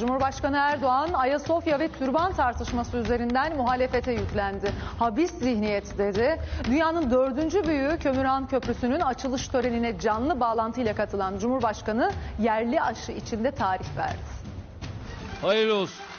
Cumhurbaşkanı Erdoğan, Ayasofya ve türban tartışması üzerinden muhalefete yüklendi. Habis zihniyet dedi. Dünyanın dördüncü büyüğü Kömürhan Köprüsü'nün açılış törenine canlı bağlantıyla katılan Cumhurbaşkanı yerli aşı içinde tarih verdi. Hayırlı olsun.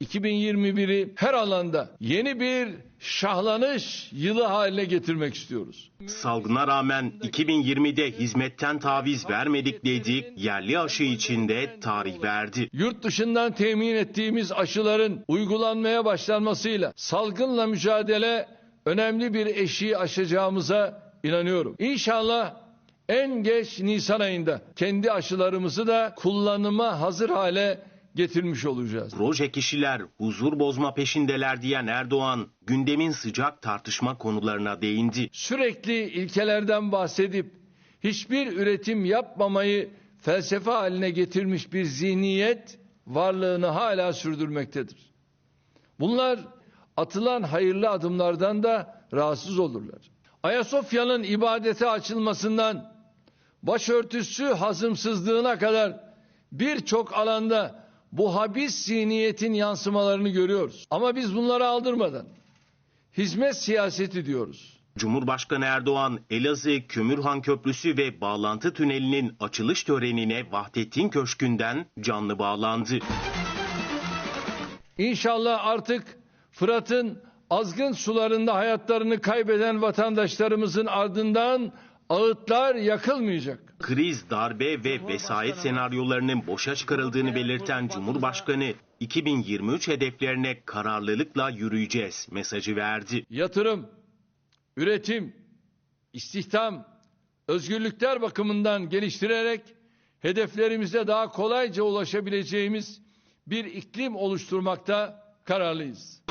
2021'i her alanda yeni bir şahlanış yılı haline getirmek istiyoruz. Salgına rağmen 2020'de hizmetten taviz vermedik dedi, yerli aşı içinde tarih verdi. Yurt dışından temin ettiğimiz aşıların uygulanmaya başlanmasıyla salgınla mücadele önemli bir eşiği aşacağımıza inanıyorum. İnşallah en geç Nisan ayında kendi aşılarımızı da kullanıma hazır hale getirmiş olacağız. Proje kişiler huzur bozma peşindeler diyen Erdoğan, gündemin sıcak tartışma konularına değindi. Sürekli ilkelerden bahsedip hiçbir üretim yapmamayı felsefe haline getirmiş bir zihniyet varlığını hala sürdürmektedir. Bunlar atılan hayırlı adımlardan da rahatsız olurlar. Ayasofya'nın ibadete açılmasından başörtüsü hazımsızlığına kadar birçok alanda bu habis zihniyetin yansımalarını görüyoruz. Ama biz bunları aldırmadan hizmet siyaseti diyoruz. Cumhurbaşkanı Erdoğan, Elazığ Kömürhan Köprüsü ve bağlantı tünelinin açılış törenine Vahdettin Köşkü'nden canlı bağlandı. İnşallah artık Fırat'ın azgın sularında hayatlarını kaybeden vatandaşlarımızın ardından ağıtlar yakılmayacak. Kriz, darbe ve vesayet senaryolarının boşa çıkarıldığını belirten Cumhurbaşkanı, 2023 hedeflerine kararlılıkla yürüyeceğiz mesajı verdi. Yatırım, üretim, istihdam, özgürlükler bakımından geliştirerek hedeflerimize daha kolayca ulaşabileceğimiz bir iklim oluşturmakta kararlıyız.